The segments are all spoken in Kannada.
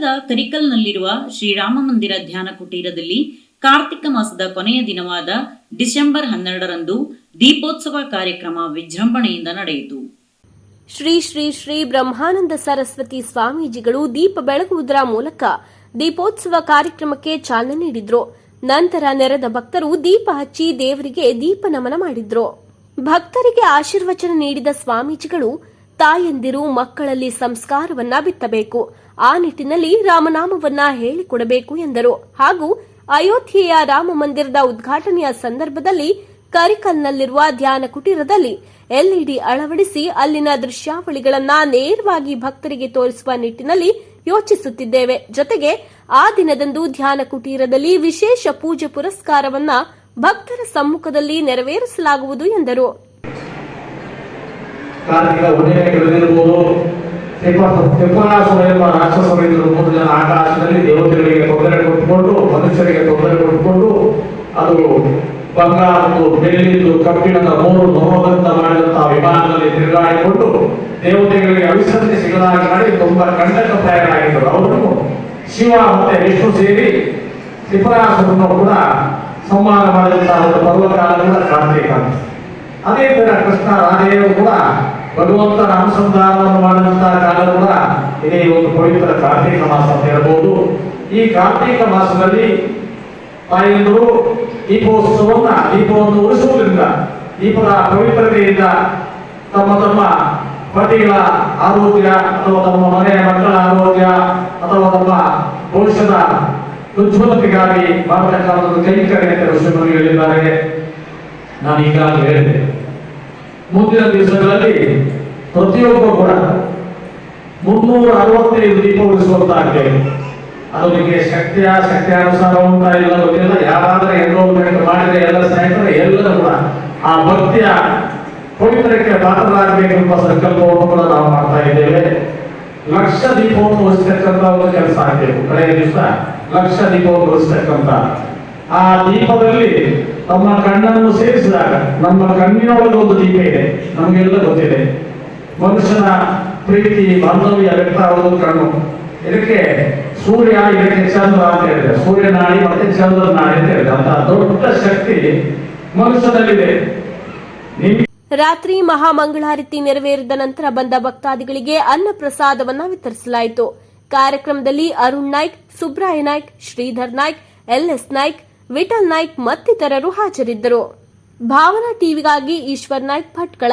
ನಗರದ ಕರಿಕಲ್ನಲ್ಲಿರುವ ಶ್ರೀರಾಮ ಮಂದಿರ ಧ್ಯಾನ ಕುಟೀರದಲ್ಲಿ ಕಾರ್ತಿಕ ಮಾಸದ ಕೊನೆಯ ದಿನವಾದ ಡಿಸೆಂಬರ್ ಹನ್ನೆರಡರಂದು ದೀಪೋತ್ಸವ ಕಾರ್ಯಕ್ರಮ ವಿಜೃಂಭಣೆಯಿಂದ ನಡೆಯಿತು. ಶ್ರೀ ಶ್ರೀ ಶ್ರೀ ಬ್ರಹ್ಮಾನಂದ ಸರಸ್ವತಿ ಸ್ವಾಮೀಜಿಗಳು ದೀಪ ಬೆಳಗುವುದರ ಮೂಲಕ ದೀಪೋತ್ಸವ ಕಾರ್ಯಕ್ರಮಕ್ಕೆ ಚಾಲನೆ ನೀಡಿದ್ರು. ನಂತರ ನೆರೆದ ಭಕ್ತರು ದೀಪ ಹಚ್ಚಿ ದೇವರಿಗೆ ದೀಪ ನಮನ ಮಾಡಿದ್ರು. ಭಕ್ತರಿಗೆ ಆಶೀರ್ವಚನ ನೀಡಿದ ಸ್ವಾಮೀಜಿಗಳು ತಾಯಂದಿರು ಮಕ್ಕಳಲ್ಲಿ ಸಂಸ್ಕಾರವನ್ನ ಬಿತ್ತಬೇಕು. ಆ ನಿಟ್ಟಿನಲ್ಲಿ ರಾಮನಾಮವನ್ನ ಹೇಳಿಕೊಡಬೇಕು ಎಂದರು. ಹಾಗೂ ಅಯೋಧ್ಯೆಯ ರಾಮ ಮಂದಿರದ ಉದ್ಘಾಟನೆಯ ಸಂದರ್ಭದಲ್ಲಿ ಕರಿಕಲ್ನಲ್ಲಿರುವ ಧ್ಯಾನ ಕುಟೀರದಲ್ಲಿ ಎಲ್ಇಡಿ ಅಳವಡಿಸಿ ಅಲ್ಲಿನ ದೃಶ್ಯಾವಳಿಗಳನ್ನ ನೇರವಾಗಿ ಭಕ್ತರಿಗೆ ತೋರಿಸುವ ನಿಟ್ಟಿನಲ್ಲಿ ಯೋಚಿಸುತ್ತಿದ್ದೇವೆ. ಜೊತೆಗೆ ಆ ದಿನದಂದು ಧ್ಯಾನ ಕುಟೀರದಲ್ಲಿ ವಿಶೇಷ ಪೂಜೆ ಪುರಸ್ಕಾರವನ್ನ ಭಕ್ತರ ಸಮ್ಮುಖದಲ್ಲಿ ನೆರವೇರಿಸಲಾಗುವುದು ಎಂದರು. ಕಾರ್ತಿಕ ಉದಯಗಳಿರ್ಬೋದು ಸಿಂಹಾಸನ ಎಂಬ ರಾಕ್ಷಸರಿದ್ದರು ಮೂರು ಜನ ಆಕಾಶದಲ್ಲಿ. ದೇವತೆಗಳಿಗೆ ತೊಂದರೆ ಕೊಟ್ಟುಕೊಂಡು, ಮನುಷ್ಯರಿಗೆ ತೊಂದರೆ ಕೊಟ್ಟುಕೊಂಡು, ಅದು ಬಂಗಾರ ಮತ್ತು ಬೆಳ್ಳಿದ್ದು ಕಬ್ಬಿಣದ ಮೂರು ನೋವಂತ ಮಾಡಿದಂತಹ ವಿಮಾನದಲ್ಲಿ ತಿರುಗಾಡಿಕೊಂಡು ದೇವತೆಗಳಿಗೆ ಅವಿಶ್ರಾಂತಿ ಸಿಗಲಾಗಿ ಮಾಡಿ ತುಂಬಾ ಕಂಡಕ ತಯಾರಾಗಿದ್ದರು. ಅವರನ್ನು ಶಿವ ಮತ್ತೆ ವಿಷ್ಣು ಸೇರಿ ತ್ರಿಪುರಾಸುರನ್ನು ಕೂಡ ಸಂಹಾರ ಮಾಡಿದಂತಹ ಒಂದು ಪರ್ವಕಾಲದಿಂದ ಕಾರ್ತಿಕ ಅದೇ ತರ ಕೃಷ್ಣ ರಾಧೆಯರು ಕೂಡ ಭಗವಂತನ ಅನುಸಂಧಾನವನ್ನು ಮಾಡಿದಂತಹ ಕಾಲ ಕೂಡ ಇದೇ ಒಂದು ಪವಿತ್ರ ಕಾರ್ತಿಕ ಮಾಸ ಅಂತ ಹೇಳ್ಬೋದು. ಈ ಕಾರ್ತಿಕ ಮಾಸದಲ್ಲಿ ತಾಯಂದರು ದೀಪೋತ್ಸವವನ್ನ, ದೀಪವನ್ನು ಉಳಿಸುವುದರಿಂದ ದೀಪದ ಪವಿತ್ರತೆಯಿಂದ ತಮ್ಮ ತಮ್ಮ ಪತಿಗಳ ಆರೋಗ್ಯ ಅಥವಾ ತಮ್ಮ ಮನೆಯ ಮಕ್ಕಳ ಆರೋಗ್ಯ ಅಥವಾ ತಮ್ಮ ಭವಿಷ್ಯದ ಉಜ್ವಲತೆಗಾಗಿ ಒಂದು ಕೈಂಕರ್ಯ ಅಂತ ವಿಷಯವನ್ನು ಹೇಳಿದ್ದಾರೆ. ನಾನು ಈಗಾಗಲೇ ಹೇಳಿದೆ. ಮುಂದಿನ ದಿವಸಗಳಲ್ಲಿ ಪ್ರತಿಯೊಬ್ಬ ಕೂಡ ಮುನ್ನೂರ ಅರವತ್ತೈದು ದೀಪ ಉಳಿಸುವಂತಾಗಿದೆ ಅದಕ್ಕೆ ಶಕ್ತಿಯ ಶಕ್ತಿಯಾನುಸಾರ ಉಂಟಾ ಇಲ್ಲ ಗೊತ್ತಿಲ್ಲ. ಯಾರಾದ್ರೆ ಎನ್ರೋಲ್ಮೆಂಟ್ ಮಾಡಿದ್ರೆ ಎಲ್ಲ ಸ್ನೇಹಿತರೆ ಎಲ್ಲರೂ ಕೂಡ ಆ ಭಕ್ತಿಯ ಪವಿತ್ರಕ್ಕೆ ಪಾತ್ರರಾಗಬೇಕೆಂಬ ಸಂಕಲ್ಪವನ್ನು ಕೂಡ ನಾವು ಮಾಡ್ತಾ ಇದ್ದೇವೆ. ಲಕ್ಷ ದೀಪವನ್ನು ಉಳಿಸ್ತಕ್ಕಂತ ಒಂದು ಕೆಲಸ ಆಗಬೇಕು ಕಡೆಯ ದಿವಸ ಲಕ್ಷ ದೀಪವನ್ನು ಉಳಿಸ್ತಕ್ಕಂತ ಆ ದೀಪದಲ್ಲಿ ತಮ್ಮ ಕಣ್ಣನ್ನು ಸೇರಿಸಿದಾಗ, ನಮ್ಮ ಕಣ್ಣಿನೊಳಗೆ ಒಂದು ದೀಪ ಇದೆ. ನಮಗೆಲ್ಲ ಗೊತ್ತಿದೆ. ಮನುಷ್ಯನ ಪ್ರೀತಿ, ಬಾಂಧವ್ಯ ವ್ಯಕ್ತ ಆಗೋದು ಕಣ್ಣು. ಇದಕ್ಕೆ ಸೂರ್ಯ ಇದಕ್ಕೆ ಚಂದ್ರ ಅಂತ ಹೇಳಿದೆ ಸೂರ್ಯ ನಾಡಿ ಮತ್ತೆ ಚಂದ್ರ ನಾಡಿ ಅಂತ ಹೇಳಿದೆ ಅಂತ ದೊಡ್ಡ ಶಕ್ತಿ ಮನುಷ್ಯನಲ್ಲಿದೆ. ರಾತ್ರಿ ಮಹಾಮಂಗಳಾರತಿ ನೆರವೇರಿದ ನಂತರ ಬಂದ ಭಕ್ತಾದಿಗಳಿಗೆ ಅನ್ನ ಪ್ರಸಾದವನ್ನ ವಿತರಿಸಲಾಯಿತು. ಕಾರ್ಯಕ್ರಮದಲ್ಲಿ ಅರುಣ್ ನಾಯ್ಕ್, ಸುಬ್ರಾಯ ನಾಯ್ಕ್, ಶ್ರೀಧರ್ ನಾಯ್ಕ್ ಎಲ್ಎಸ್ ನಾಯ್ಕ್ ವಿಠಲ್ ನಾಯ್ಕ್ ಮತ್ತಿತರರು ಹಾಜರಿದ್ದರು. ಭಾವನಾ ಟಿವಿಗಾಗಿ ಈಶ್ವರ್ ನಾಯ್ಕ್ ಭಟ್ಕಳ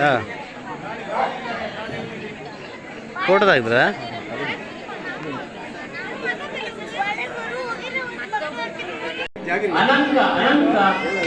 ಹಾಂ ಫೋಟೋ ತೆಗೆದ್ರ ಅನಂತ ಅನಂತ